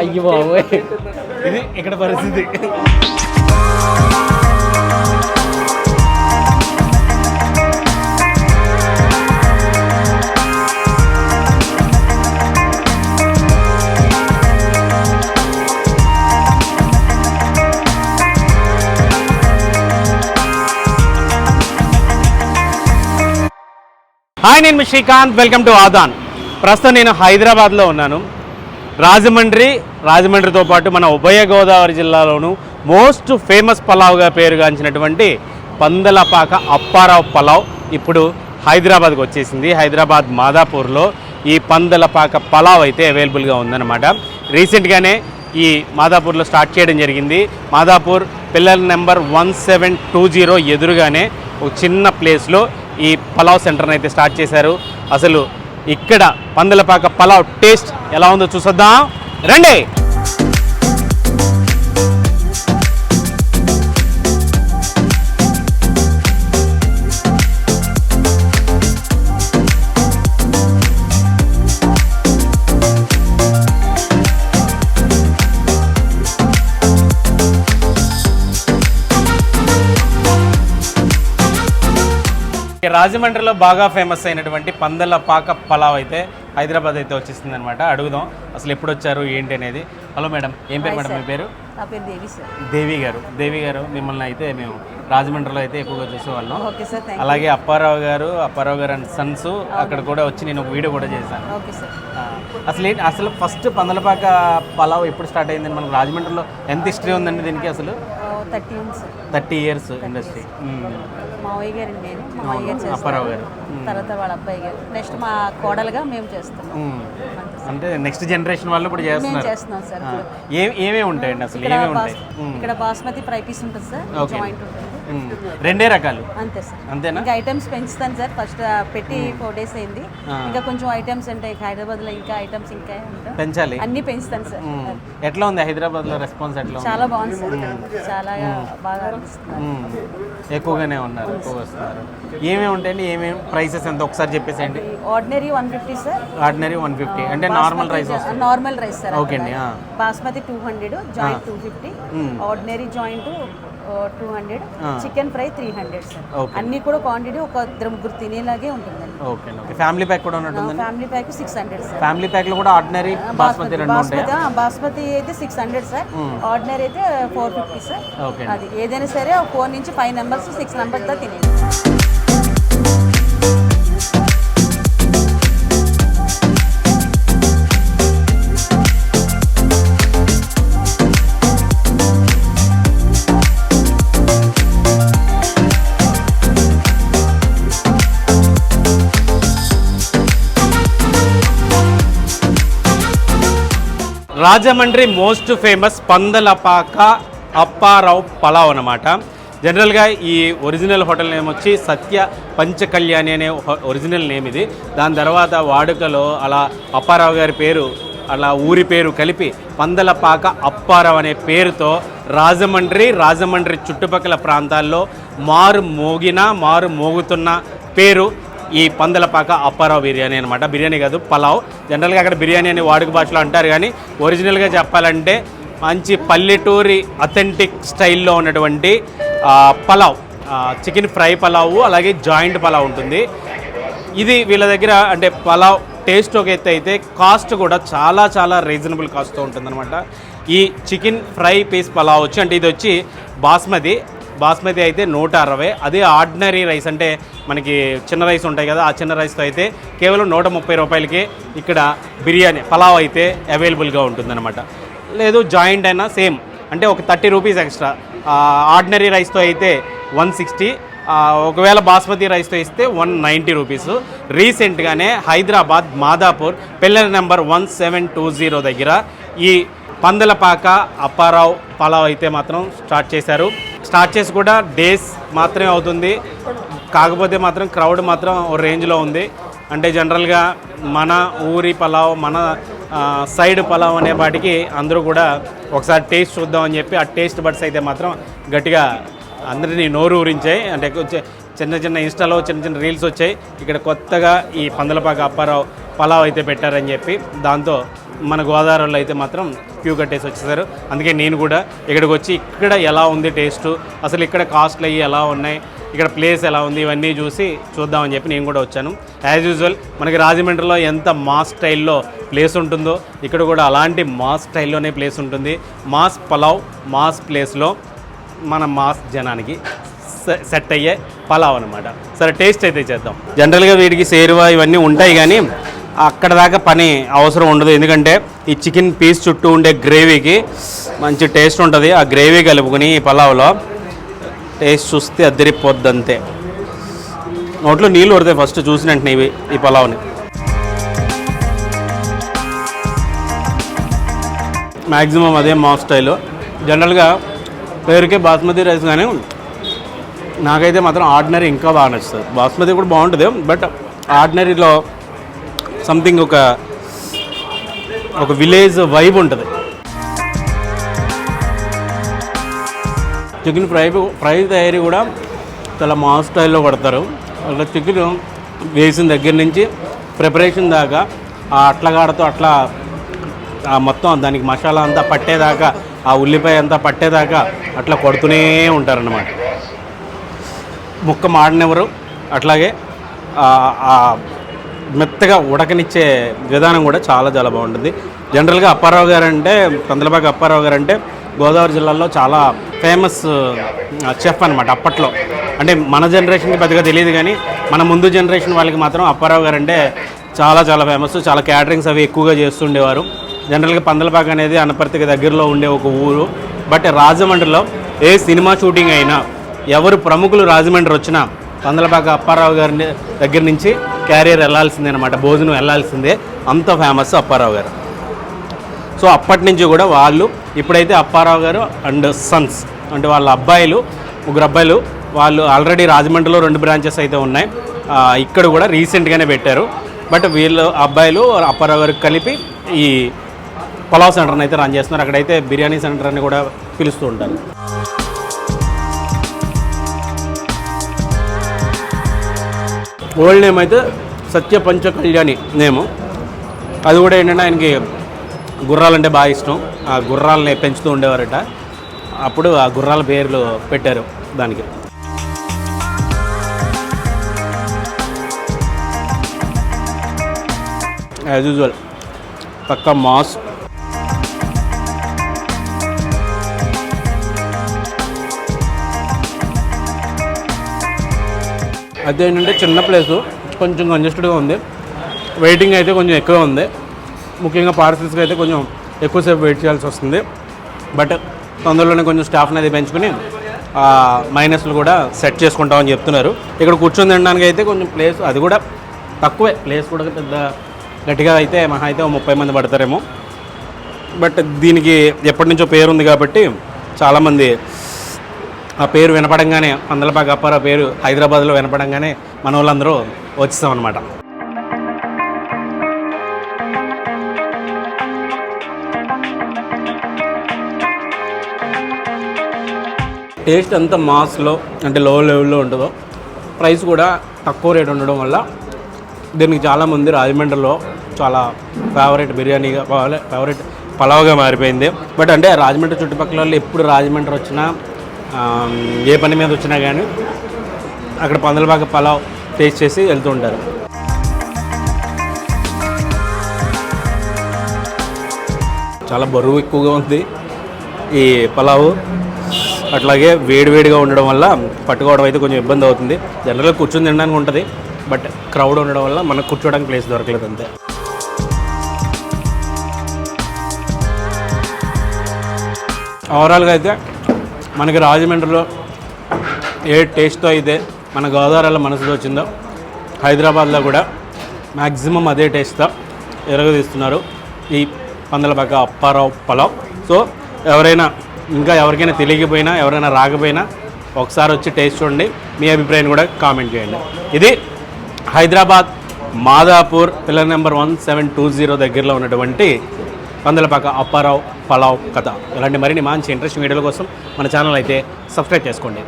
అయ్యో బాబోయ్. ఇది ఇక్కడ పరిస్థితి. హాయ్ నేను శ్రీకాంత్. Welcome to Aadan. ప్రస్తుతం నేను హైదరాబాద్లో ఉన్నాను. రాజమండ్రి రాజమండ్రితో పాటు మన ఉభయ గోదావరి జిల్లాలోను మోస్ట్ ఫేమస్ పలావ్గా పేరుగాంచినటువంటి పందలపాక అప్పారావు పలావ్ ఇప్పుడు హైదరాబాద్కి వచ్చేసింది. హైదరాబాద్ మాదాపూర్లో ఈ పందలపాక పలావ్ అయితే అవైలబుల్గా ఉందన్నమాట. రీసెంట్గానే ఈ మాదాపూర్లో స్టార్ట్ చేయడం జరిగింది. Madhapur pillar number one seven two zero ఎదురుగానే ఒక చిన్న ప్లేస్లో ఈ పలావ్ సెంటర్ని అయితే స్టార్ట్ చేశారు. అసలు ఇక్కడ పందలపాక పలావ్ టేస్ట్ ఎలా ఉందో చూసొద్దాం. రండి. రాజమండ్రిలో బాగా ఫేమస్ అయినటువంటి పందల పాక పలావ్ అయితే హైదరాబాద్ అయితే వచ్చేసింది అనమాట అడుగుదాం అసలు ఎప్పుడు వచ్చారు ఏంటి అనేది. హలో మేడం ఏం పేరు మేడం మీ పేరు? నా పేరు దేవి సార్. దేవి గారు దేవి గారు మిమ్మల్ని అయితే మేము రాజమండ్రిలో అయితే ఎక్కువగా చూసేవాళ్ళం. ఓకే సార్ థ్యాంక్ అలాగే అప్పారావు గారు అప్పారావు గారు అండ్ సన్స్ అక్కడ కూడా వచ్చి నేను ఒక వీడియో కూడా చేశాను. Okay sir. ఆ, అసలు ఏంటి అసలు ఫస్ట్ పందలపాక పలావ్ ఎప్పుడు స్టార్ట్ అయింది? మనకు రాజమండ్రిలో ఎంత హిస్టరీ ఉందండి దీనికి అసలు? Thirty years. ఇండస్ట్రీ మావయ్య గారు నేను మా మావయ్య గారు గారు. తర్వాత వాళ్ళ అబ్బాయి గారు. నెక్స్ట్ మా కోడలుగా మేము చేస్తున్నాం. అంటే నెక్స్ట్ జనరేషన్ వాళ్ళు కూడా మేము చేస్తున్నారు. చేస్తున్నాం సార్. ఏమేమి ఉంటాయండి అసలు? ఇక్కడ ఏమేమి ఉంటాయి? ఇక్కడ బాస్మతి ఫ్రై పీస్ ఉంటుంది సార్. జాయింట్ ఉంటుంది. రెండే రకాలు. అంతే సార్. అంతేనా? ఇంకా ఐటమ్స్ పెంచుతాను సార్. ఫస్ట్ పెట్టి ఫోర్ డేస్ అయింది. ఇంకా కొంచెం ఐటమ్స్ ఉంటాయి హైదరాబాద్లో ఇంకా ఐటమ్స్ ఇంకా పెంచాలి. అన్నీ పెంచుతాను సార్. ఉమ్. ఎట్లా ఉంది హైదరాబాద్లో రెస్పాన్స్ ఎట్లా ఉంది? చాలా బాగుంది సార్. చాలా బాగా. ఎక్కువగానే ఉన్నారు ఎక్కువ వస్తున్నారు. ఏమేమి ఉంటాయండి? ఏమేమి ప్రైసెస్ ఎంత? ఒకసారి చెప్పేసేయండి. Ordinary one fifty sir. Ordinary one fifty అంటే normal rice normal rice sir okay అండి. Basmati two hundred joint two fifty. Ordinary joint two hundred. Chicken fry three hundred sir. అన్ని కూడా క్వాంటిటీ ఒక ఇద్దరు ముగ్గురు తినేలాగే ఉంటుందండి. Okay okay. ఫ్యామిలీ ప్యాక్ కూడా ఉన్నట్టుందండి? Family pack six hundred sir. Family ప్యాక్లో కూడా ordinary basmati రెండు ఉంటాయి? బాస్మతి అయితే సిక్స్ హండ్రెడ్ సార్. ఆర్డినరీ అయితే ఫోర్ ఫిఫ్టీ సార్. ఓకే అది ఏదైనా సరే ఫోర్ నుంచి ఫైవ్ నెంబర్స్ సిక్స్ నెంబర్స్ దా తినేది రాజమండ్రి మోస్ట్ ఫేమస్ పందలపాక అప్పారావు పలావ్ అనమాట జనరల్గా ఈ ఒరిజినల్ హోటల్ నేమ్ వచ్చి సత్య పంచకళ్యాణి అనే ఒరిజినల్ నేమ్ ఇది. దాని తర్వాత వాడుకలో అలా అప్పారావు గారి పేరు అలా ఊరి పేరు కలిపి పందలపాక అప్పారావు అనే పేరుతో రాజమండ్రి రాజమండ్రి చుట్టుపక్కల ప్రాంతాల్లో మారు మోగిన మారు మోగుతున్న పేరు ఈ పందలపాక అప్పారావు బిర్యానీ అనమాట బిర్యానీ కాదు పలావ్. జనరల్గా అక్కడ బిర్యానీ అని వాడుక భాషలో అంటారు కానీ ఒరిజినల్గా చెప్పాలంటే మంచి పల్లెటూరి అథెంటిక్ స్టైల్లో ఉన్నటువంటి పలావ్. చికెన్ ఫ్రై పలావు అలాగే జాయింట్ పలావ్ ఉంటుంది. ఇది వీళ్ళ దగ్గర అంటే పలావ్ టేస్ట్ ఒక ఎత్తు అయితే కాస్ట్ కూడా చాలా చాలా రీజనబుల్ కాస్ట్తో ఉంటుందన్నమాట. ఈ చికెన్ ఫ్రై పీస్ పలావ్ వచ్చి అంటే ఇది వచ్చి బాస్మతి బాస్మతి అయితే నూట అరవై. అదే ఆర్డినరీ రైస్ అంటే మనకి చిన్న రైస్ ఉంటాయి కదా ఆ చిన్న రైస్తో అయితే కేవలం నూట ముప్పై రూపాయలకి ఇక్కడ బిర్యానీ పలావ్ అయితే అవైలబుల్గా ఉంటుందన్నమాట. లేదు జాయింట్ అయినా సేమ్. అంటే ఒక థర్టీ రూపీస్ ఎక్స్ట్రా. ఆర్డినరీ రైస్తో అయితే వన్ సిక్స్టీ. ఒకవేళ బాస్మతి రైస్తో ఇస్తే వన్ నైంటీ రూపీస్. రీసెంట్గానే Hyderabad Madhapur pillar number one seven two zero దగ్గర ఈ పందలపాక అప్పారావు పలావ్ అయితే మాత్రం స్టార్ట్ చేశారు. స్టార్ట్ చేసి కూడా డేస్ మాత్రమే అవుతుంది. కాకపోతే మాత్రం క్రౌడ్ మాత్రం రేంజ్లో ఉంది. అంటే జనరల్గా మన ఊరి పలావ్ మన సైడ్ పలావ్ అనే వాటికి అందరూ కూడా ఒకసారి టేస్ట్ చూద్దామని చెప్పి ఆ టేస్ట్ బడ్స్ అయితే మాత్రం గట్టిగా అందరినీ నోరు ఊరించాయి. అంటే చిన్న చిన్న ఇన్స్టాలో చిన్న చిన్న రీల్స్ వచ్చాయి. ఇక్కడ కొత్తగా ఈ పందలపాక అప్పారావు పలావ్ అయితే పెట్టారని చెప్పి దాంతో మన గోదావరిలో అయితే మాత్రం క్యూ కట్టేసి వచ్చేసారు. అందుకే నేను కూడా ఇక్కడికి వచ్చి ఇక్కడ ఎలా ఉంది టేస్ట్ అసలు ఇక్కడ కాస్ట్లు అవి ఎలా ఉన్నాయి ఇక్కడ ప్లేస్ ఎలా ఉంది ఇవన్నీ చూసి చూద్దామని చెప్పి నేను కూడా వచ్చాను. యాజ్ యూజువల్ మనకి రాజమండ్రిలో ఎంత మాస్ స్టైల్లో ప్లేస్ ఉంటుందో ఇక్కడ కూడా అలాంటి మాస్ స్టైల్లోనే ప్లేస్ ఉంటుంది. మాస్ పలావ్ మాస్ ప్లేస్లో మన మాస్ జనానికి సె- సెట్ అయ్యే పలావ్ అనమాట సరే టేస్ట్ అయితే చేద్దాం. జనరల్గా వీటికి సేరువా ఇవన్నీ ఉంటాయి కానీ అక్కడ దాకా పని అవసరం ఉండదు. ఎందుకంటే ఈ చికెన్ పీస్ చుట్టూ ఉండే గ్రేవీకి మంచి టేస్ట్ ఉంటుంది. ఆ గ్రేవీ కలుపుకుని ఈ పలావ్లో టేస్ట్ చూస్తే అద్దరిపోద్ది అంతే నోట్లో నీళ్ళు పడతాయి ఫస్ట్ చూసిన వెంటనే ఇవి ఈ పలావ్ని. మ్యాక్సిమం అదే మా స్టైల్. జనరల్గా పేరుకే బాస్మతి రైస్ కానీ నాకైతే మాత్రం ఆర్డినరీ ఇంకా బాగా నచ్చుతుంది. బాస్మతి కూడా బాగుంటుంది బట్ ఆర్డినరీలో సంథింగ్ ఒక ఒక విలేజ్ వైబ్ ఉంటుంది. చికెన్ ఫ్రై ఫ్రై తయారీ కూడా చాలా మా స్టైల్లో కొడతారు అట్లా చికెన్ వేసిన దగ్గర నుంచి ప్రిపరేషన్ దాకా ఆ అట్లగాడతో అట్లా ఆ మొత్తం దానికి మసాలా అంతా పట్టేదాకా ఆ ఉల్లిపాయ అంతా పట్టేదాకా అట్లా కొడుతూనే ఉంటారన్నమాట. ముక్క మాడనివ్వరు అట్లాగే ఆ మెత్తగా ఉడకనిచ్చే విధానం కూడా చాలా చాలా బాగుంటుంది. జనరల్గా అప్పారావు గారు అంటే పందలబాగ అప్పారావు గారు అంటే గోదావరి జిల్లాలో చాలా ఫేమస్ చెఫ్ అనమాట అప్పట్లో. అంటే మన జనరేషన్కి పెద్దగా తెలియదు కానీ మన ముందు జనరేషన్ వాళ్ళకి మాత్రం అప్పారావు గారు అంటే చాలా చాలా ఫేమస్ చాలా క్యాటరింగ్స్ అవి ఎక్కువగా చేస్తుండేవారు. జనరల్గా పందలబాగ అనేది అనపర్తికి దగ్గరలో ఉండే ఒక ఊరు. బట్ రాజమండ్రిలో ఏ సినిమా షూటింగ్ అయినా ఎవరు ప్రముఖులు రాజమండ్రి వచ్చినా పందలపాక అప్పారావు గారి దగ్గర నుంచి క్యారియర్ వెళ్ళాల్సిందే అనమాట భోజనం వెళ్ళాల్సిందే అంత ఫేమస్ అప్పారావు గారు. సో అప్పటి నుంచి కూడా వాళ్ళు ఇప్పుడైతే అప్పారావు గారు అండ్ సన్స్ అంటే వాళ్ళ అబ్బాయిలు ముగ్గురు అబ్బాయిలు వాళ్ళు ఆల్రెడీ రాజమండ్రిలో రెండు బ్రాంచెస్ అయితే ఉన్నాయి. ఇక్కడ కూడా రీసెంట్గానే పెట్టారు. బట్ వీళ్ళు అబ్బాయిలు అప్పారావు గారికి కలిపి ఈ పలావ్ సెంటర్ని అయితే రన్ చేస్తున్నారు. అక్కడైతే బిర్యానీ సెంటర్ అని కూడా పిలుస్తూ ఉంటారు. ఓల్డ్ నేమ్ అయితే సత్య పంచ కళ్యాణి నేము. అది కూడా ఏంటంటే ఆయనకి గుర్రాలంటే బాగా ఇష్టం. ఆ గుర్రాలని పెంచుతూ ఉండేవారట. అప్పుడు ఆ గుర్రాల పేర్లు పెట్టారు దానికి. యాజ్ యూజువల్ పక్క మాస్ అదే ఏంటంటే చిన్న ప్లేసు కొంచెం కంజెస్టెడ్గా ఉంది. వెయిటింగ్ అయితే కొంచెం ఎక్కువ ఉంది. ముఖ్యంగా పార్సల్స్కి అయితే కొంచెం ఎక్కువసేపు వెయిట్ చేయాల్సి వస్తుంది. బట్ తొందరలోనే కొంచెం స్టాఫ్ని అది పెంచుకుని మైనస్లు కూడా సెట్ చేసుకుంటామని చెప్తున్నారు. ఇక్కడ కూర్చొని తినడానికి అయితే కొంచెం ప్లేస్ అది కూడా తక్కువే. ప్లేస్ కూడా పెద్ద గట్టిగా అయితే మహా అయితే ముప్పై మంది పడతారేమో. బట్ దీనికి ఎప్పటి నుంచో పేరు ఉంది కాబట్టి చాలామంది ఆ పేరు వినపడంగానే పందలపాక అప్పారావు పేరు హైదరాబాద్లో వినపడంగానే మన వాళ్ళందరూ వచ్చేసాం అనమాట టేస్ట్ అంతా మాస్లో అంటే లో లెవెల్లో ఉంటుందో ప్రైస్ కూడా తక్కువ రేట్ ఉండడం వల్ల దీనికి చాలామంది రాజమండ్రిలో చాలా ఫేవరెట్ బిర్యానీగా ఫేవరెట్ పలావ్గా మారిపోయింది. బట్ అంటే రాజమండ్రి చుట్టుపక్కల వాళ్ళు ఎప్పుడు రాజమండ్రి వచ్చినా ఏ పని మీద వచ్చినా కానీ అక్కడ పందలబాగ పలావ్ టేస్ట్ చేసి వెళ్తూ ఉంటారు. చాలా బరువు ఎక్కువగా ఉంది ఈ పలావు. అట్లాగే వేడివేడిగా ఉండడం వల్ల పట్టుకోవడం అయితే కొంచెం ఇబ్బంది అవుతుంది. జనరల్గా కూర్చొని తినడానికి ఉంటుంది బట్ క్రౌడ్ ఉండడం వల్ల మనకు కూర్చోడానికి ప్లేస్ దొరకలేదు అంతే. ఓవరాల్గా అయితే మనకి రాజమండ్రిలో ఏ టేస్ట్తో అయితే మన గోదావరిలో మనసులో వచ్చిందో హైదరాబాద్లో కూడా మ్యాక్సిమం అదే టేస్ట్తో ఎరగదీస్తున్నారు ఈ పందలపాక అప్పారావు పలావ్. సో ఎవరైనా ఇంకా ఎవరికైనా తెలియకపోయినా ఎవరైనా రాకపోయినా ఒకసారి వచ్చి టేస్ట్ చూడండి మీ అభిప్రాయం కూడా కామెంట్ చేయండి. ఇది Hyderabad Madhapur pillar number one seven two zero దగ్గరలో ఉన్నటువంటి పందలపాక అప్పారావు పలావ్ కథ. ఇలాంటి మరిన్ని మంచి ఇంట్రెస్టింగ్ వీడియోల కోసం మన ఛానల్ అయితే సబ్స్క్రైబ్ చేసుకోండి.